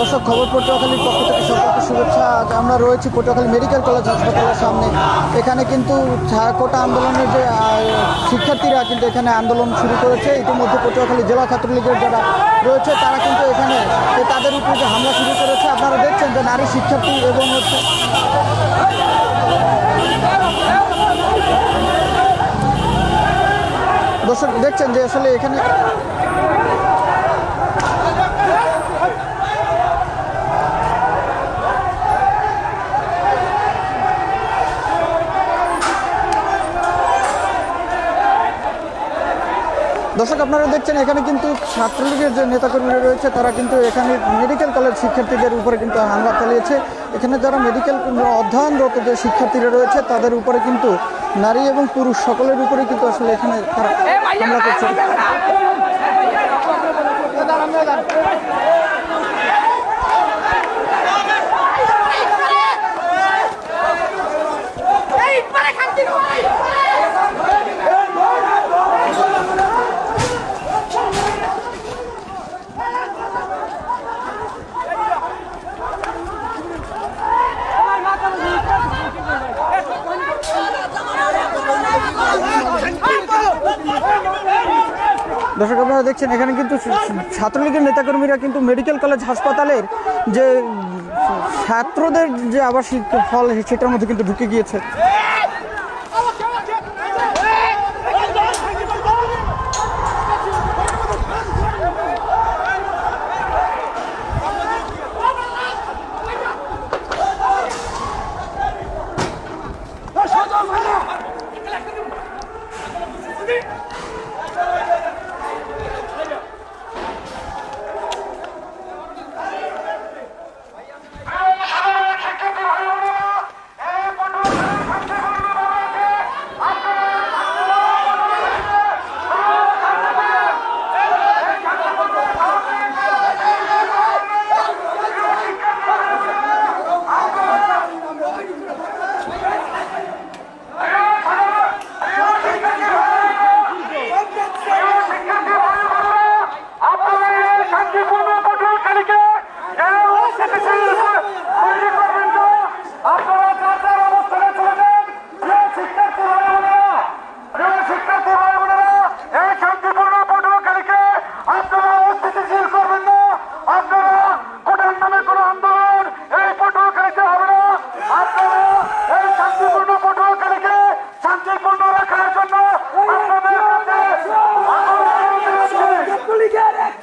দর্শক, খবর পটুয়াখালীর পক্ষ থেকে সকলকে শুভেচ্ছা। আমরা রয়েছি পটুয়াখালী মেডিকেল কলেজ হাসপাতালের সামনে। এখানে কিন্তু ছা- কোটা আন্দোলনের যে শিক্ষার্থীরা কিন্তু এখানে আন্দোলন শুরু করেছে। ইতিমধ্যে পটুয়াখালী জেলা ছাত্রলীগের যারা রয়েছে, তারা কিন্তু এখানে তাদের উপরে যে হামলা শুরু করেছে, আপনারা দেখছেন যে নারী শিক্ষার্থী এবং হচ্ছে দর্শক, দেখছেন যে আসলে এখানে দর্শক আপনারা দেখছেন এখানে কিন্তু ছাত্রলীগের যে নেতাকর্মীরা রয়েছে তারা কিন্তু এখানে মেডিকেল কলেজ শিক্ষার্থীদের উপরে কিন্তু হামলা চালিয়েছে। এখানে যারা মেডিকেল অধ্যয়নরত যে শিক্ষার্থীরা রয়েছে তাদের উপরে কিন্তু নারী এবং পুরুষ সকলের উপরে কিন্তু আসলে এখানে তারা হামলা করছে। এই পারে খাচ্ছি দর্শক, আপনারা দেখছেন, এখানে কিন্তু ছাত্রলীগের নেতাকর্মীরা কিন্তু মেডিকেল কলেজ হাসপাতালের যে ছাত্রদের যে আবাসিক হল, সেটার মধ্যে কিন্তু ঢুকে গিয়েছে শান্তিপূর্ণ পটুয়াখালীকে আপনারা যার যার অবস্থানে চলে যান প্রিয় শিক্ষার্থী ভাই বোনেরা প্রিয় শিক্ষার্থী ভাই বোনেরা এই শান্তিপূর্ণ পটুয়াখালীকে আপনারা অস্থিতিশীল করবেন না আপনারা কোটার নামে কোনো আন্দোলন এই পটুয়াখালীতে হবে না আপনারা এই শান্তিপূর্ণ পটুয়াখালীকে শান্তিপূর্ণ রাখার জন্য আপনাদের কাছে আন্দোলন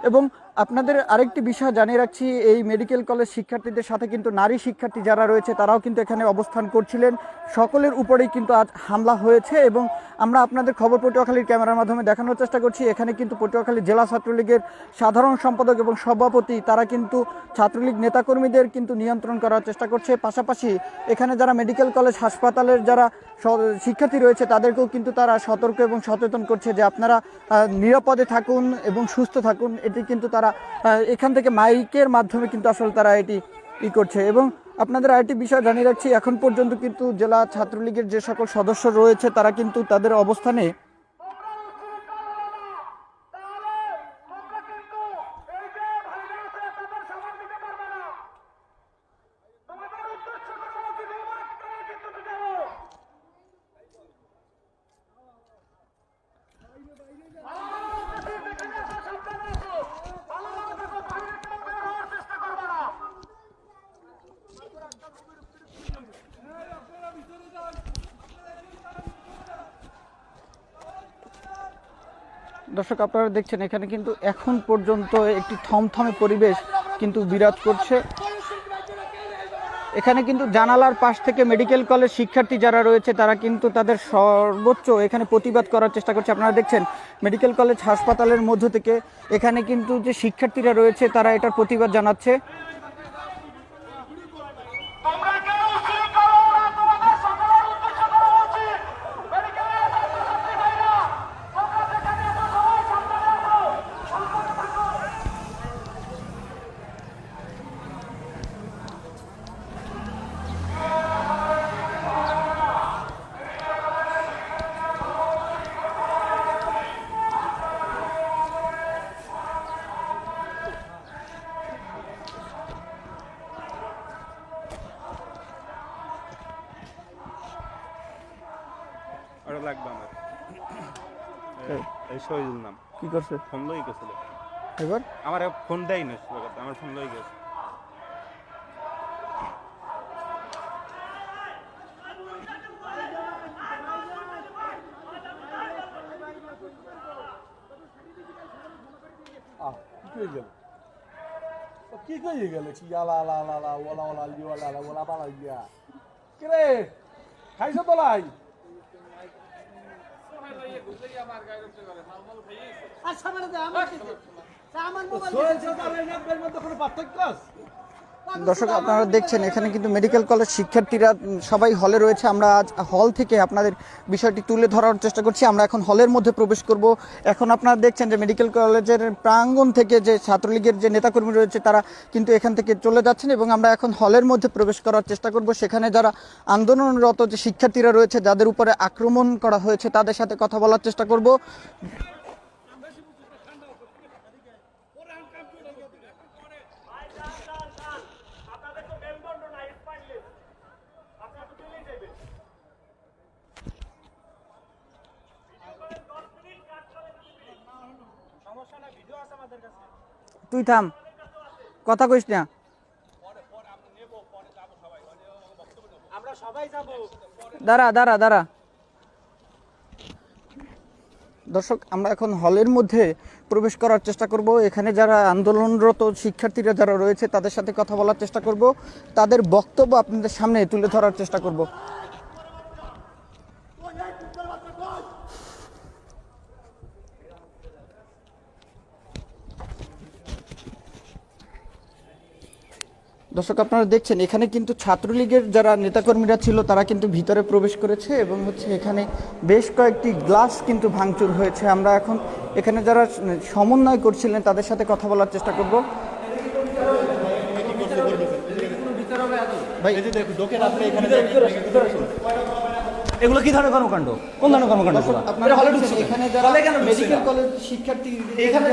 এবং আপনাদের আরেকটি বিষয় জানিয়ে রাখছি, এই মেডিকেল কলেজ শিক্ষার্থীদের সাথে কিন্তু নারী শিক্ষার্থী যারা রয়েছে, তারাও কিন্তু এখানে অবস্থান করছিলেন। সকলের উপরেই কিন্তু আজ হামলা হয়েছে এবং আমরা আপনাদের খবর পটুয়াখালীর ক্যামেরার মাধ্যমে দেখানোর চেষ্টা করছি। এখানে কিন্তু পটুয়াখালী জেলা ছাত্রলীগের সাধারণ সম্পাদক এবং সভাপতি, তারা কিন্তু ছাত্রলীগ নেতাকর্মীদের কিন্তু নিয়ন্ত্রণ করার চেষ্টা করছে। পাশাপাশি এখানে যারা মেডিকেল কলেজ হাসপাতালের যারা শিক্ষার্থী রয়েছে, তাদেরকেও কিন্তু তারা সতর্ক এবং সচেতন করছে যে আপনারা নিরাপদে থাকুন এবং সুস্থ থাকুন। এটি কিন্তু তারা আহ, এখান থেকে মাইকের মাধ্যমে কিন্তু আসলে তারা এটি ই করছে। এবং আপনাদের আরেকটি বিষয় জানিয়ে রাখছি এখন পর্যন্ত কিন্তু জেলা ছাত্রলীগের যে সকল সদস্য রয়েছে তারা কিন্তু তাদের অবস্থানে দর্শক, আপনারা দেখছেন, এখানে কিন্তু এখন পর্যন্ত একটি থমথমে পরিবেশ কিন্তু বিরাজ করছে। এখানে কিন্তু জানালার পাশ থেকে মেডিকেল কলেজ শিক্ষার্থী যারা রয়েছে, তারা কিন্তু তাদের সর্বোচ্চ এখানে প্রতিবাদ করার চেষ্টা করছে। আপনারা দেখছেন, মেডিকেল কলেজ হাসপাতালের মধ্য থেকে এখানে কিন্তু যে শিক্ষার্থীরা রয়েছে, তারা এটার প্রতিবাদ জানাচ্ছে তোমরা কেন স্থির করো না তোমাদের সকলের উদ্দেশ্য করা উচিত মেডিকেলের ছাত্রছাত্রী ভাইরা তোমরা যেখানে এসো সবাই সাবধানে আসো সাবধানে থাকো ওটা লাগবে আমার এই- এই শহীদুল নাম কি করছে ফোন লই গেছিল এবার আমার ফোন দেয় না আমার ফোন লই গেছে আহ, কি হয়ে গেল কি হয়ে গেল ইয়ালা লা লা লা ওলা ওলা লিওলা লা ওলা পালা ইয়া কিরে খাইছো তো লাই পার্থক্য আছে? দর্শক, আপনারা দেখছেন, এখানে কিন্তু মেডিকেল কলেজ শিক্ষার্থীরা সবাই হলে রয়েছে। আমরা আজ হল থেকে আপনাদের বিষয়টি তুলে ধরার চেষ্টা করছি। আমরা এখন হলের মধ্যে প্রবেশ করব। এখন আপনারা দেখছেন যে মেডিকেল কলেজের প্রাঙ্গণ থেকে যে ছাত্রলীগের যে নেতাকর্মী রয়েছে, তারা কিন্তু এখান থেকে চলে যাচ্ছেন এবং আমরা এখন হলের মধ্যে প্রবেশ করার চেষ্টা করব। সেখানে যারা আন্দোলনরত যে শিক্ষার্থীরা রয়েছে, যাদের উপরে আক্রমণ করা হয়েছে, তাদের সাথে কথা বলার চেষ্টা করব। তুই থাম। কথা কইস না। দাঁড়া দাঁড়া দাঁড়া। দর্শক, আমরা এখন হলের মধ্যে প্রবেশ করার চেষ্টা করব। এখানে যারা আন্দোলনরত শিক্ষার্থীরা যারা রয়েছে, তাদের সাথে কথা বলার চেষ্টা করব। তাদের বক্তব্য আপনাদের সামনে তুলে ধরার চেষ্টা করব। দর্শক আপনারা দেখছেন এখানে কিন্তু ছাত্রলীগের যারা নেতাকর্মীরা ছিল তারা কিন্তু ভিতরে প্রবেশ করেছে এবং হচ্ছে এখানে বেশ কয়েকটি গ্লাস কিন্তু ভাঙচুর হয়েছে। আমরা এখন এখানে যারা সমন্বয় করছিলেন তাদের সাথে কথা বলার চেষ্টা করব। ভাই এগুলো কি ধরনের কর্মকাণ্ড? কোন ধরনের কর্মকাণ্ড। এখানে যারা মেডিকেল কলেজ শিক্ষার্থী এখানে।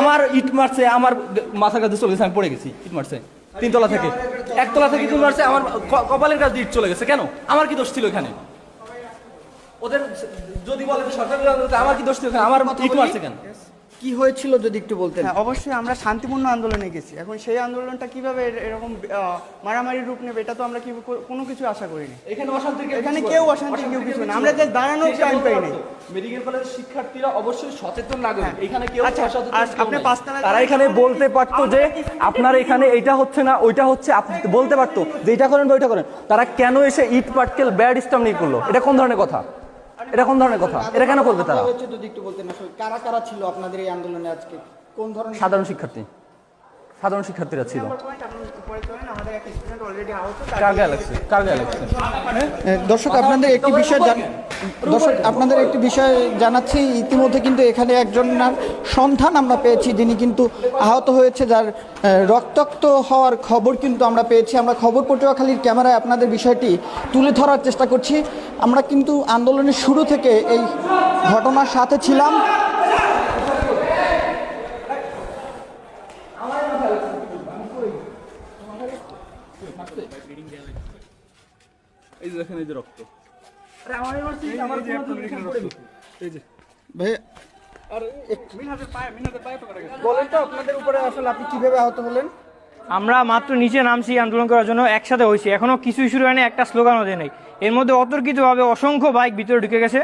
আমার ইট মারছে আমার মাথার কাছে চলে গেছে আমি পড়ে গেছি ইট মারছে তিনতলা থেকে। একতলা থেকে ইট মারছে আমার কপালের কাছে ইট চলে গেছে কেন? আমার কি দোষ ছিল এখানে? ওদের যদি বলে সরকারি আমার কি দোষ ছিল আমার ইট মারছে কেন? কি হয়েছিল যদি একটু বলতেন? হ্যাঁ অবশ্যই আমরা শান্তিপূর্ণ আন্দোলনে গেছি। এখন সেই আন্দোলনটা কীভাবে এরকম আহ, মারামারি রূপ নেবে এটা তো আমরা কি কোনো কিছু আশা করিনি। এখানে অশান্তি এখানে কেউ অশান্তি কেউ কিছু না আমরা যে দাঁড়ানোর টাইম পাই নাই মেডিকেল কলেজের শিক্ষার্থীরা অবশ্যই সচেতন নাগরিক। এখানে কেউ আচ্ছা, আপনি তারা এখানে বলতে পারতো যে আপনার এখানে এইটা হচ্ছে না ওইটা হচ্ছে আপনি বলতে পারতো যে এটা করেন বা ওইটা করেন। তারা কেন এসে ইট পাটকেল ব্যাড স্টাম নিয়ে করল? এটা কোন ধরনের কথা? এটা কোন ধরনের কথা? এটা কেন করবে তারা? হয়েছে যদি একটু বলতেন কারা কারা ছিল আপনাদের এই আন্দোলনে আজকে? কোন ধরনের সাধারণ শিক্ষার্থী। সাধারণ শিক্ষার্থীরা ছিল। দর্শক আপনাদের একটি বিষয় জান- দর্শক আপনাদের একটি বিষয় জানাচ্ছি ইতিমধ্যে কিন্তু এখানে একজনের সন্ধান আমরা পেয়েছি যিনি কিন্তু আহত হয়েছে যার রক্তাক্ত হওয়ার খবর কিন্তু আমরা পেয়েছি। আমরা খবর পটুয়াখালীর ক্যামেরায় আপনাদের বিষয়টি তুলে ধরার চেষ্টা করছি। আমরা কিন্তু আন্দোলনের শুরু থেকে এই ঘটনার সাথে ছিলাম। এই যে দেখেন এই যে রক্ত। ভাই বলেন তো আপনাদের উপরে আসলে আপনি কীভাবে আহত হলেন? আমরা মাত্র নিচে নামছি আন্দোলন করার জন্য একসাথে হয়েছি। এখনও কিছুই শুরু হয়নি একটা স্লোগান দেয় নাই। এর মধ্যে অতর্কিতভাবে অসংখ্য বাইক ভিতরে ঢুকে গেছে।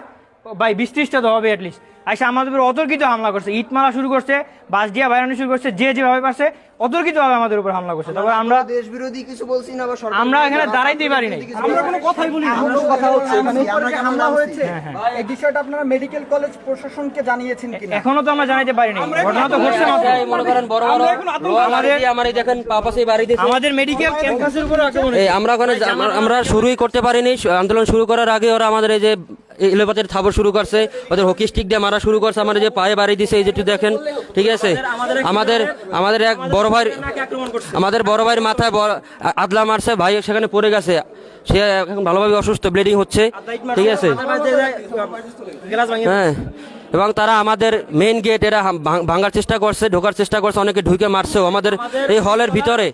বাই বিশ ত্রিশটা তো হবে অ্যাটলিস্ট আইসা আমাদের উপর অতর্কিত হামলা করছে ইট মারা শুরু করছে বাস দিয়া বাইরানো শুরু করছে যে যেভাবে পারছে অতর্কিতভাবে আমাদের উপর হামলা করছে। তারপর আমরা দেশ বিরোধী কিছু বলছি না বা সরকার আমরা এখানে দাঁড়াইতেই পারি নাই। আমরা কোনো কথাই বলি না। এখনও কথা হচ্ছে এখানে হামলা হয়েছে। এই বিষয়টা আপনারা মেডিকেল কলেজ প্রশাসনকে জানিয়েছেন কিনা? এখনও তো আমরা জানাইতে পারিনি ঘটনা তো ঘটছে মাত্র। মনে করেন বড় বড় দিয়ে আমার দেখেন পা পাশে বাড়ি দিয়েছে। আমাদের মেডিকেল ক্যাম্পাসের উপর আক্রমণ এই আমরা ওখানে আমরা- আমরা শুরুই করতে পারিনি। আন্দোলন শুরু করার আগে ওরা আমাদের এই যে এলোপাতের থাবর শুরু করছে ওদের হকি স্টিক দিয়ে মারা শুরু করছে আমাদের যে পায়ে বাড়ি দিছে এই যেটু দেখেন ঠিক আছে? আমাদের আমাদের এক বড় ভাই আমাদের বড় ভাইয়ের মাথায় আদলা মারছে ভাই সেখানে পড়ে গেছে। সে এখন ভালোভাবে অসুস্থ ব্লিডিং হচ্ছে ঠিক আছে? হ্যাঁ। এবং তারা আমাদের মেইন গেট এরা ভাঙার চেষ্টা করছে ঢোকার চেষ্টা করছে অনেকে ঢুকে মারছেও আমাদের এই হলের ভিতরে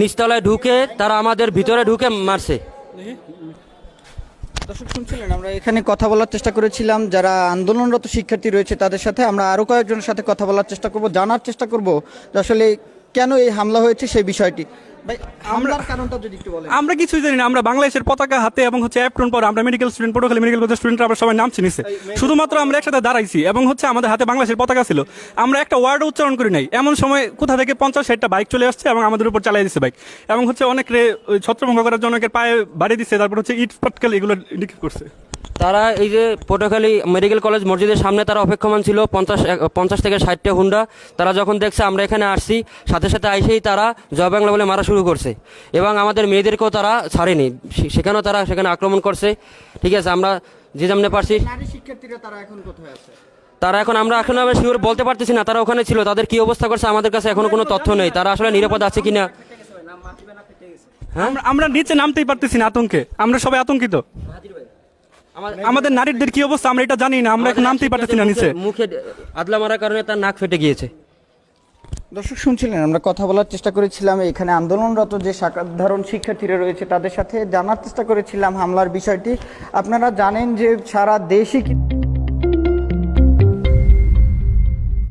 নিচতলায় ঢুকে তারা আমাদের ভিতরে ঢুকে মারছে। দর্শক শুনছিলেন, আমরা এখানে কথা বলার চেষ্টা করেছিলাম। যারা আন্দোলনরত শিক্ষার্থী রয়েছে তাদের সাথে আমরা আরও কয়েকজনের সাথে কথা বলার চেষ্টা করব, জানার চেষ্টা করব যে আসলে কেন এই হামলা হয়েছে সেই বিষয়টি? আমরা কিছুই জানি না আমরা বাংলাদেশের পতাকা হাতে এবং হচ্ছে অ্যাপ্রন পর আমরা মেডিকেল স্টুডেন্ট পটুয়াখালী মেডিকেল কলেজের স্টুডেন্ট আমরা সবাই নাম চিনিছে। শুধুমাত্র আমরা একসাথে দাঁড়াইছি এবং হচ্ছে আমাদের হাতে বাংলাদেশের পতাকা ছিল। আমরা একটা ওয়ার্ড উচ্চারণ করি নাই। এমন সময় কোথা থেকে পঞ্চাশ ষাটটা বাইক চলে আসছে এবং আমাদের উপর চালিয়ে দিচ্ছে বাইক এবং হচ্ছে অনেক ছত্রভঙ্গ করার জন্য পায়ে বাড়িয়ে দিচ্ছে তারপর হচ্ছে ইট পাটকেল এগুলো নিক্ষেপ করছে। তারা এই যে পটুয়াখালী মেডিকেল কলেজ মসজিদের সামনে তারা অপেক্ষমান ছিল পঞ্চাশ পঞ্চাশ থেকে ষাটটা হুন্ডা। তারা যখন দেখছে আমরা এখানে আসছি সাথে সাথে আইসেই তারা জয় বাংলা বলে মারা শুরু করছে। এবং আমাদের মেয়েদেরকেও তারা ছাড়েনি। সেখানেও তারা সেখানে আক্রমণ করছে। ঠিক আছে আমরা যে যেমনি পারছি। তারা এখন কোথায় আছে? তারা এখন আমরা এখন আমরা শিওর বলতে পারতেছি না তারা ওখানে ছিল। তাদের কি অবস্থা করছে আমাদের কাছে এখনও কোনো তথ্য নেই। তারা আসলে নিরাপদ আছে কিনা? আমরা আমরা নিচে নামতেই পারতেছি না আতঙ্কে। আমরা সবাই আতঙ্কিত। আমাদের নারীদের কি অবস্থা? আমরা এটা জানি না আমরা নামতেই পারতেছি না নিচে। মুখে আদলা মারার কারণে তার নাক ফেটে গিয়েছে। দর্শক শুনছিলেন আমরা কথা বলার চেষ্টা করেছিলাম এখানে আন্দোলনরত যে সাধারণ শিক্ষার্থীরা রয়েছে তাদের সাথে জানার চেষ্টা করেছিলাম হামলার বিষয়টি। আপনারা জানেন যে সারা দেশই কিন্তু